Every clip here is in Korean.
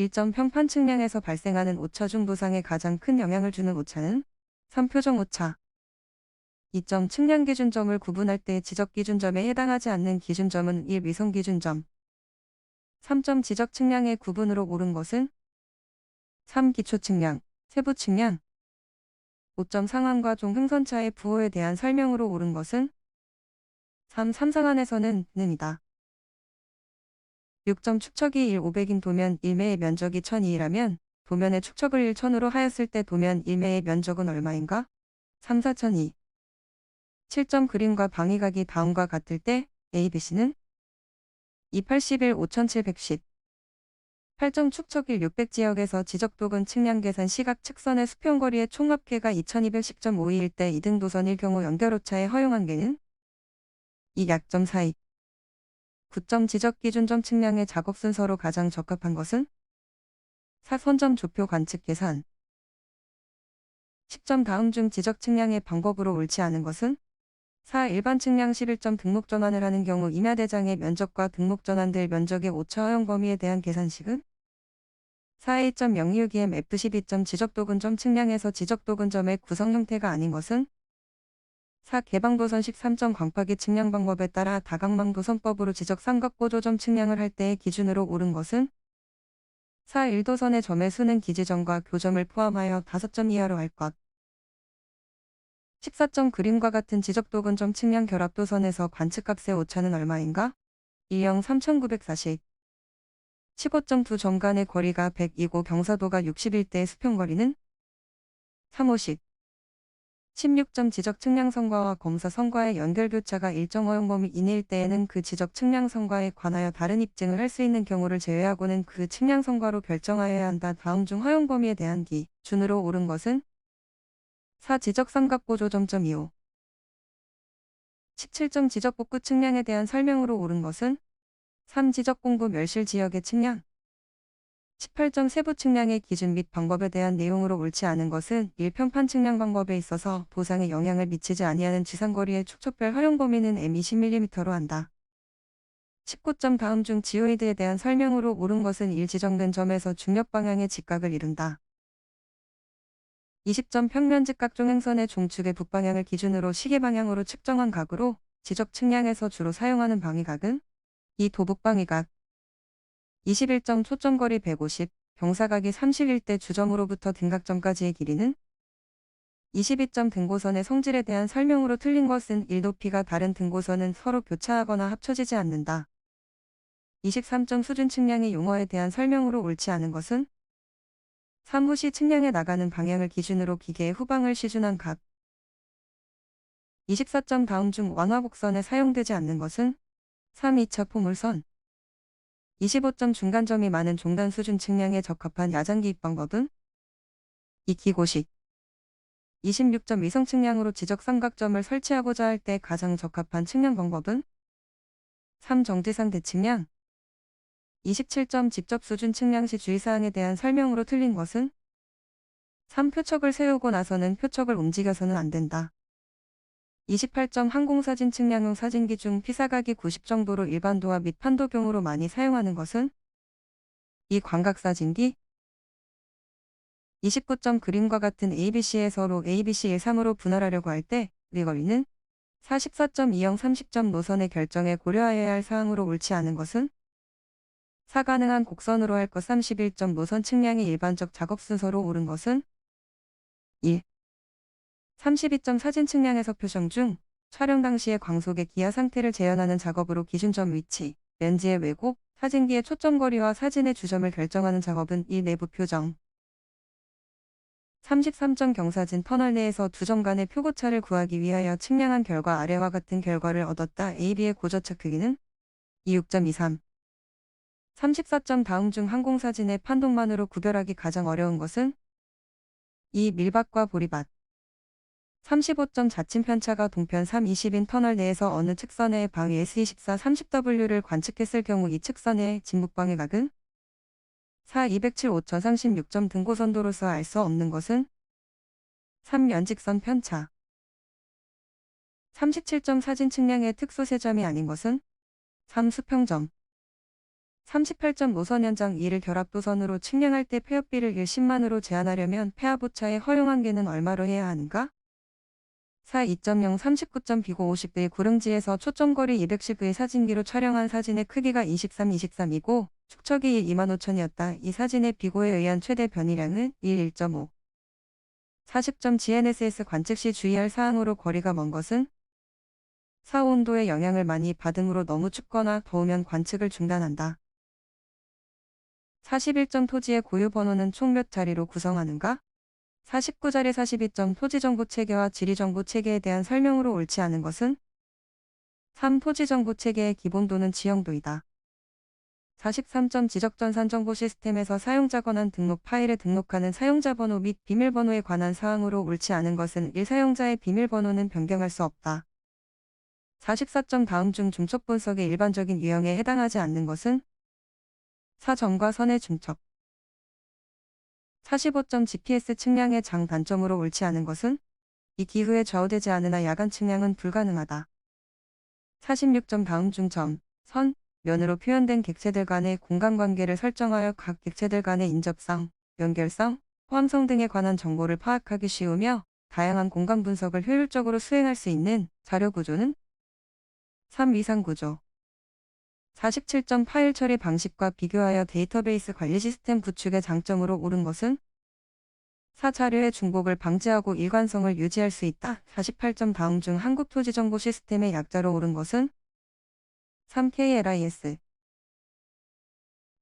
1점 평판 측량에서 발생하는 오차 중 도상에 가장 큰 영향을 주는 오차는 3표정 오차. 2점 측량 기준점을 구분할 때 지적 기준점에 해당하지 않는 기준점은 1 위성 기준점. 3점 지적 측량의 구분으로 옳은 것은 3 기초 측량, 세부 측량. 5점 상한과 종 흥선차의 부호에 대한 설명으로 옳은 것은 3 삼상안에서는 는이다. 6점 축척이 1 500인 도면 1매의 면적이 1002라면 도면의 축척을 1000으로 하였을 때 도면 1매의 면적은 얼마인가? 3 4002. 7점 그림과 방위각이 다음과 같을 때 A, B, C는 281 5710 8점 축척일 600 지역에서 지적도근 측량 계산 시각 측선의 수평거리의 총합계가 2210.52일 때 2등 도선일 경우 연결오차의 허용한계는 이 약점 사이 9점 지적 기준 점 측량의 작업 순서로 가장 적합한 것은? 4 선점 조표 관측 계산. 10점 다음 중 지적 측량의 방법으로 옳지 않은 것은? 4. 일반 측량 11점 등록 전환을 하는 경우 임야 대장의 면적과 등록 전환될 면적의 오차 허용 범위에 대한 계산식은? 4. 1.026em F12점 지적도근점 측량에서 지적도근점의 구성 형태가 아닌 것은 4. 개방도선 13점 광파기 측량 방법에 따라 다각망도선법으로 지적 삼각고조점 측량을 할 때의 기준으로 옳은 것은 4. 1도선의 점의 수는 기지점과 교점을 포함하여 5점 이하로 할 것. 14점 그림과 같은 지적도근점 측량 결합도선에서 관측값의 오차는 얼마인가? 1형 3940 15점 두점 간의 거리가 100이고 경사도가 61대의 수평거리는 350 16점 지적 측량 성과와 검사 성과의 연결 교차가 일정 허용 범위 이내일 때에는 그 지적 측량 성과에 관하여 다른 입증을 할 수 있는 경우를 제외하고는 그 측량 성과로 결정하여야 한다. 다음 중 허용 범위에 대한 기준으로 옳은 것은 4. 지적 삼각고조점점 2호 17점 지적 복구 측량에 대한 설명으로 옳은 것은 3. 지적 공부 멸실 지역의 측량 18점 세부 측량의 기준 및 방법에 대한 내용으로 옳지 않은 것은 1편판 측량 방법에 있어서 보상에 영향을 미치지 아니하는 지상거리의 축척별 활용 범위는 M 20mm로 한다. 19점 다음 중 지오이드에 대한 설명으로 옳은 것은 1 지정된 점에서 중력 방향의 직각을 이룬다. 20점 평면 직각 종 행선의 종축의 북방향을 기준으로 시계 방향으로 측정한 각으로 지적 측량에서 주로 사용하는 방위각은 이 도북방위각 21점 초점거리 150 경사각이 31대 주점으로부터 등각점까지의 길이는 22점 등고선의 성질에 대한 설명으로 틀린 것은 1높이가 다른 등고선은 서로 교차하거나 합쳐지지 않는다. 23점 수준 측량의 용어에 대한 설명으로 옳지 않은 것은 사무시 측량해 나가는 방향을 기준으로 기계의 후방을 시준한 각. 24점 다음 중 완화곡선에 사용되지 않는 것은 3. 2차 포물선 25점 중간점이 많은 종단 수준 측량에 적합한 야장 기입 방법은 2. 기고식 26점 위성 측량으로 지적 삼각점을 설치하고자 할 때 가장 적합한 측량 방법은 3. 정지상 대측량 27점 직접 수준 측량 시 주의사항에 대한 설명으로 틀린 것은 3. 표척을 세우고 나서는 표척을 움직여서는 안 된다. 28점 항공사진 측량용 사진기 중 피사각이 90 정도로 일반 도화 및 판도경으로 많이 사용하는 것은? 이 광각사진기? 29점 그림과 같은 ABC에서로 ABC 13으로 분할하려고 할 때 리거리는 44.20 30점 노선의 결정에 고려하여야 할 사항으로 옳지 않은 것은? 사가능한 곡선으로 할 것 31점 노선 측량의 일반적 작업 순서로 옳은 것은? 1. 32점 사진 측량에서 표정 중 촬영 당시의 광속의 기하 상태를 재현하는 작업으로 기준점 위치, 렌즈의 왜곡, 사진기의 초점 거리와 사진의 주점을 결정하는 작업은 이 내부 표정. 33점 경사진 터널 내에서 두 점 간의 표고차를 구하기 위하여 측량한 결과 아래와 같은 결과를 얻었다. AB의 고저차 크기는 26.23 34점 다음 중 항공사진의 판독만으로 구별하기 가장 어려운 것은 이 밀밭과 보리밭 35점 자침 편차가 동편 3 20인 터널 내에서 어느 측선의 방위 S24 30W를 관측했을 경우 이 측선의 진북방의 각은 4 207 5036점 등고선도로서 알 수 없는 것은 3 연직선 편차 37점 사진 측량의 특수 세점이 아닌 것은 3 수평점 38점 노선 연장 2를 결합도선으로 측량할 때 폐업비를 1 10만으로 제한하려면 폐합 오차의 허용 한계는 얼마로 해야 하는가? 4 2.0 39점 비고 50의 구릉지에서 초점거리 210의 사진기로 촬영한 사진의 크기가 23 23이고 축척이 1 2만 5천이었다. 이 사진의 비고에 의한 최대 변이량은 1 1.5. 40점 GNSS 관측 시 주의할 사항으로 거리가 먼 것은 4 온도의 영향을 많이 받음으로 너무 춥거나 더우면 관측을 중단한다. 41점 토지의 고유 번호는 총 몇 자리로 구성하는가? 49자리 42점 토지정보 체계와 지리정보 체계에 대한 설명으로 옳지 않은 것은 3. 토지정보 체계의 기본도는 지형도이다. 43점 지적전 산 정보 시스템에서 사용자 권한 등록 파일에 등록하는 사용자 번호 및 비밀번호에 관한 사항으로 옳지 않은 것은 1. 사용자의 비밀번호는 변경할 수 없다. 44점 다음 중 중첩 분석의 일반적인 유형에 해당하지 않는 것은 사점과 선의 중첩 45점 GPS 측량의 장 단점으로 옳지 않은 것은 이 기후에 좌우되지 않으나 야간 측량은 불가능하다. 46점 다음 중 점, 선, 면으로 표현된 객체들 간의 공간관계를 설정하여 각 객체들 간의 인접성, 연결성, 포함성 등에 관한 정보를 파악하기 쉬우며 다양한 공간 분석을 효율적으로 수행할 수 있는 자료 구조는 3. 위상 구조 47점 파일 처리 방식과 비교하여 데이터베이스 관리 시스템 구축의 장점으로 옳은 것은 4. 자료의 중복을 방지하고 일관성을 유지할 수 있다. 48점 다음 중 한국토지정보 시스템의 약자로 옳은 것은 3. KLIS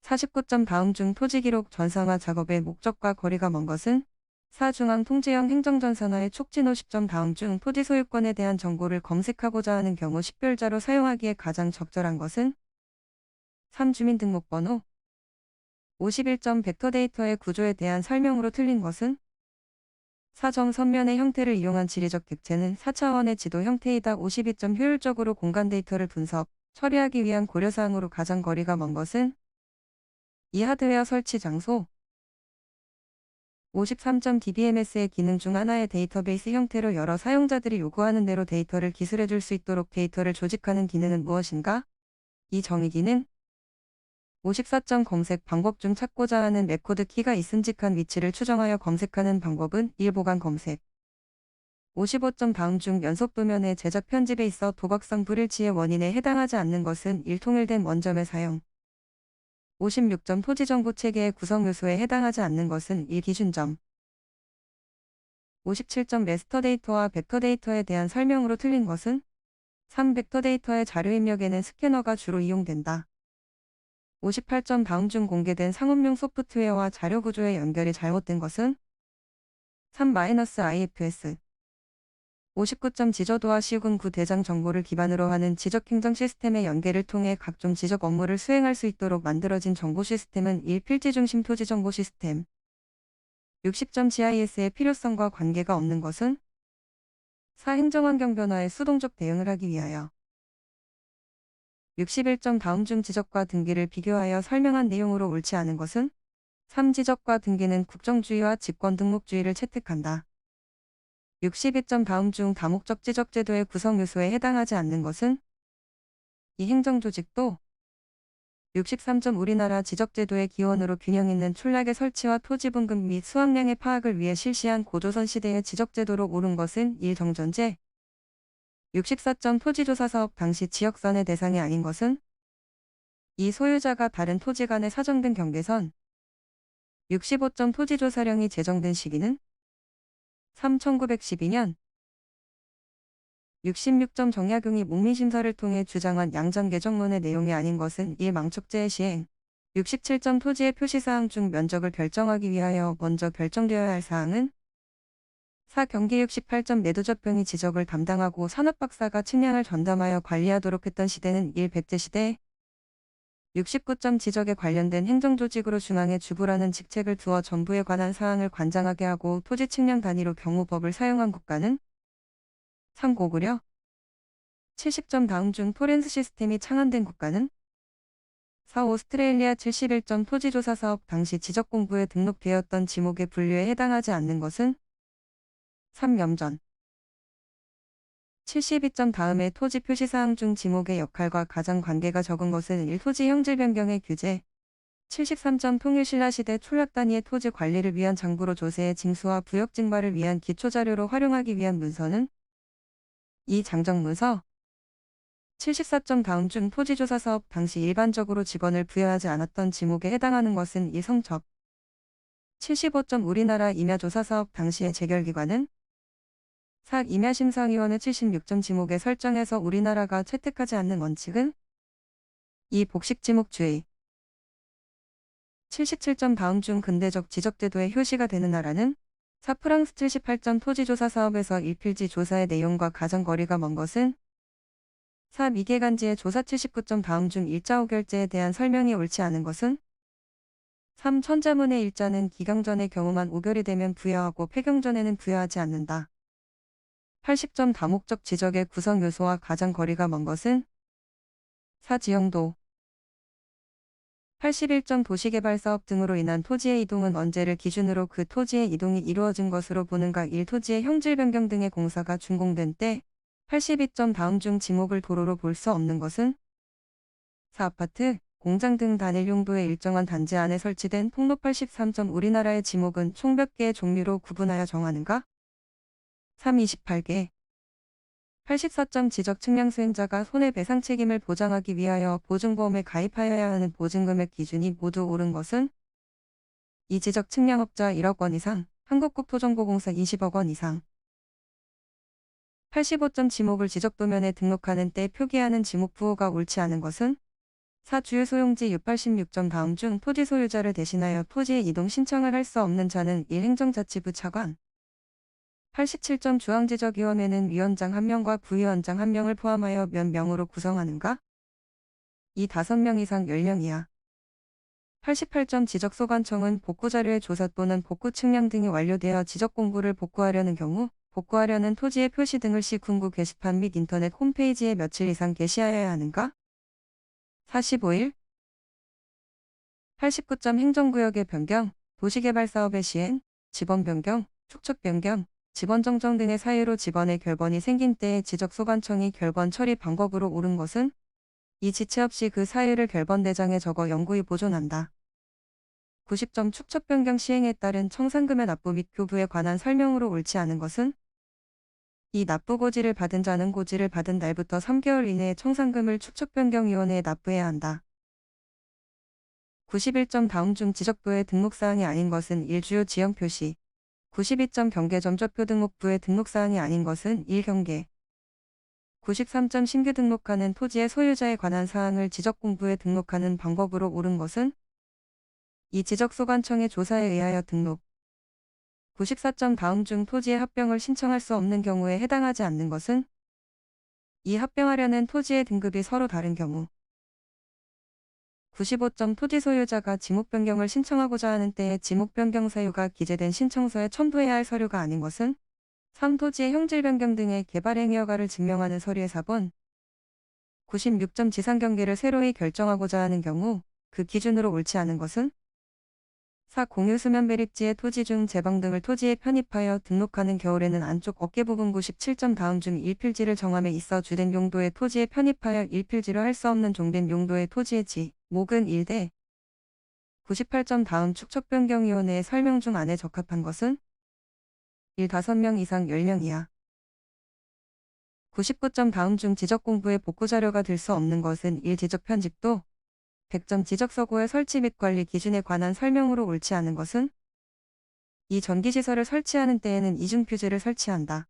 49점 다음 중 토지기록 전산화 작업의 목적과 거리가 먼 것은 4. 중앙 통제형 행정전산화의 촉진 50점 다음 중 토지 소유권에 대한 정보를 검색하고자 하는 경우 식별자로 사용하기에 가장 적절한 것은 3. 주민등록번호 51점 벡터 데이터의 구조에 대한 설명으로 틀린 것은 4점 선면의 형태를 이용한 지리적 객체는 4차원의 지도 형태이다. 52점 효율적으로 공간 데이터를 분석, 처리하기 위한 고려사항으로 가장 거리가 먼 것은 이 하드웨어 설치 장소 53점 DBMS의 기능 중 하나의 데이터베이스 형태로 여러 사용자들이 요구하는 대로 데이터를 기술해 줄 수 있도록 데이터를 조직하는 기능은 무엇인가? 이 정의 기능 54점 검색 방법 중 찾고자 하는 레코드 키가 있음직한 위치를 추정하여 검색하는 방법은 1 보관 검색. 55점 다음 중 연속 도면의 제작 편집에 있어 도각성 불일치의 원인에 해당하지 않는 것은 1 통일된 원점의 사용 56점 토지 정보 체계의 구성 요소에 해당하지 않는 것은 1 기준점. 57점 레스터 데이터와 벡터 데이터에 대한 설명으로 틀린 것은 3 벡터 데이터의 자료 입력에는 스캐너가 주로 이용된다. 58점 다음 중 공개된 상업용 소프트웨어와 자료 구조의 연결이 잘못된 것은 3-IFS 59점 지저도와 시군 구 대장 정보를 기반으로 하는 지적 행정 시스템의 연계를 통해 각종 지적 업무를 수행할 수 있도록 만들어진 정보 시스템은 1. 필지 중심 토지 정보 시스템 60점 GIS의 필요성과 관계가 없는 것은 4. 행정환경 변화에 수동적 대응을 하기 위하여 61점 다음 중 지적과 등기를 비교하여 설명한 내용으로 옳지 않은 것은 3. 지적과 등기는 국정주의와 집권등록주의를 채택한다. 62점 다음 중 다목적 지적 제도의 구성 요소에 해당하지 않는 것은 이 행정조직도 63점 우리나라 지적제도의 기원으로 균형 있는 촌락의 설치와 토지 분급 및 수확량의 파악을 위해 실시한 고조선 시대의 지적제도로 옳은 것은 1. 정전제 64점 토지조사 사업 당시 지역선의 대상이 아닌 것은 이 소유자가 다른 토지 간의 사정된 경계선 65점 토지조사령이 제정된 시기는 3 1912년 66점 정약용이 목민심사를 통해 주장한 양전 개정론의 내용이 아닌 것은 이 망촉제의 시행 67점 토지의 표시사항 중 면적을 결정하기 위하여 먼저 결정되어야 할 사항은 4. 경기 68점 내도적병이 지적을 담당하고 산업박사가 측량을 전담하여 관리하도록 했던 시대는 1. 백제 시대 69점 지적에 관련된 행정조직으로 중앙에 주부라는 직책을 두어 정부에 관한 사항을 관장하게 하고 토지 측량 단위로 경우법을 사용한 국가는 3. 고구려 70점 다음 중 토렌스 시스템이 창안된 국가는 4. 오스트레일리아 71점 토지조사 사업 당시 지적공부에 등록되었던 지목의 분류에 해당하지 않는 것은 3. 염전 72점 다음에 토지 표시사항 중 지목의 역할과 가장 관계가 적은 것은 1. 토지 형질 변경의 규제 73점 통일신라시대 촌락 단위의 토지 관리를 위한 장부로 조세의 징수와 부역 증발을 위한 기초자료로 활용하기 위한 문서는 2. 장정문서 74점 다음 중 토지조사 사업 당시 일반적으로 직원을 부여하지 않았던 지목에 해당하는 것은 이 성적 75점 우리나라 임야조사 사업 당시의 재결기관은 사 임야 심사위원회 76점 지목에 설정해서 우리나라가 채택하지 않는 원칙은 이 복식 지목 주의 77점 다음 중 근대적 지적제도의 효시가 되는 나라는 사 프랑스 78점 토지조사 사업에서 일필지 조사의 내용과 가장 거리가 먼 것은 4. 미개간지의 조사 79점 다음 중 일자 오결제에 대한 설명이 옳지 않은 것은 3. 천자문의 일자는 기강전의 경우만 오결이 되면 부여하고 폐경전에는 부여하지 않는다. 80점 다목적 지적의 구성 요소와 가장 거리가 먼 것은 4. 지형도 81점 도시개발 사업 등으로 인한 토지의 이동은 언제를 기준으로 그 토지의 이동이 이루어진 것으로 보는가 1. 토지의 형질 변경 등의 공사가 준공된 때 82점 다음 중 지목을 도로로 볼 수 없는 것은 4. 아파트, 공장 등 단일 용도의 일정한 단지 안에 설치된 통로 83점 우리나라의 지목은 총 몇 개의 종류로 구분하여 정하는가? 3. 28개 84점 지적 측량 수행자가 손해배상 책임을 보장하기 위하여 보증보험에 가입하여야 하는 보증금액 기준이 모두 옳은 것은 이 지적 측량업자 1억 원 이상, 한국국토정보공사 20억 원 이상 85점 지목을 지적도면에 등록하는 때 표기하는 지목 부호가 옳지 않은 것은 4. 주요 소용지 686점 다음 중 토지 소유자를 대신하여 토지의 이동 신청을 할 수 없는 자는 1. 행정자치부 차관 87점 중앙지적위원회는 위원장 1명과 부위원장 1명을 포함하여 몇 명으로 구성하는가? 이 5명 이상 10명 이하 88점 지적소관청은 복구자료의 조사 또는 복구 측량 등이 완료되어 지적 공부를 복구하려는 경우 복구하려는 토지의 표시 등을 시 군구 게시판 및 인터넷 홈페이지에 며칠 이상 게시하여야 하는가? 45일 89점 행정구역의 변경, 도시개발사업의 시행, 지번 변경, 축척 변경, 지번 정정 등의 사유로 지번의 결번이 생긴 때에 지적소관청이 결번 처리 방법으로 옳은 것은 이 지체 없이 그 사유를 결번대장에 적어 영구히 보존한다. 90점 축척 변경 시행에 따른 청산금의 납부 및 교부에 관한 설명으로 옳지 않은 것은 이 납부 고지를 받은 자는 고지를 받은 날부터 3개월 이내에 청산금을 축척변경위원회에 납부해야 한다. 91점 다음 중 지적부의 등록사항이 아닌 것은 1주요 지형 표시 92점 경계 점적표 등록부의 등록사항이 아닌 것은 1경계. 93점 신규 등록하는 토지의 소유자에 관한 사항을 지적공부에 등록하는 방법으로 옳은 것은? 이 지적소관청의 조사에 의하여 등록. 94점 다음 중 토지의 합병을 신청할 수 없는 경우에 해당하지 않는 것은? 이 합병하려는 토지의 등급이 서로 다른 경우 95점 토지 소유자가 지목 변경을 신청하고자 하는 때에 지목 변경 사유가 기재된 신청서에 첨부해야 할 서류가 아닌 것은 3. 토지의 형질 변경 등의 개발 행위 허가를 증명하는 서류의 4번 96점 지상 경계를 새로이 결정하고자 하는 경우 그 기준으로 옳지 않은 것은 4. 공유 수면 매립지의 토지 중 제방 등을 토지에 편입하여 등록하는 겨울에는 안쪽 어깨 부분 97점 다음 중 1필지를 정함에 있어 주된 용도의 토지에 편입하여 1필지로 할 수 없는 종된 용도의 토지의 지, 목은 1대 98점 다음 축척변경위원회의 설명 중 안에 적합한 것은 1. 5명 이상 10명 이하 99점 다음 중 지적 공부의 복구 자료가 될 수 없는 것은 1. 지적 편집도 100점 지적서고의 설치 및 관리 기준에 관한 설명으로 옳지 않은 것은 이 전기시설을 설치하는 때에는 이중 표지를 설치한다.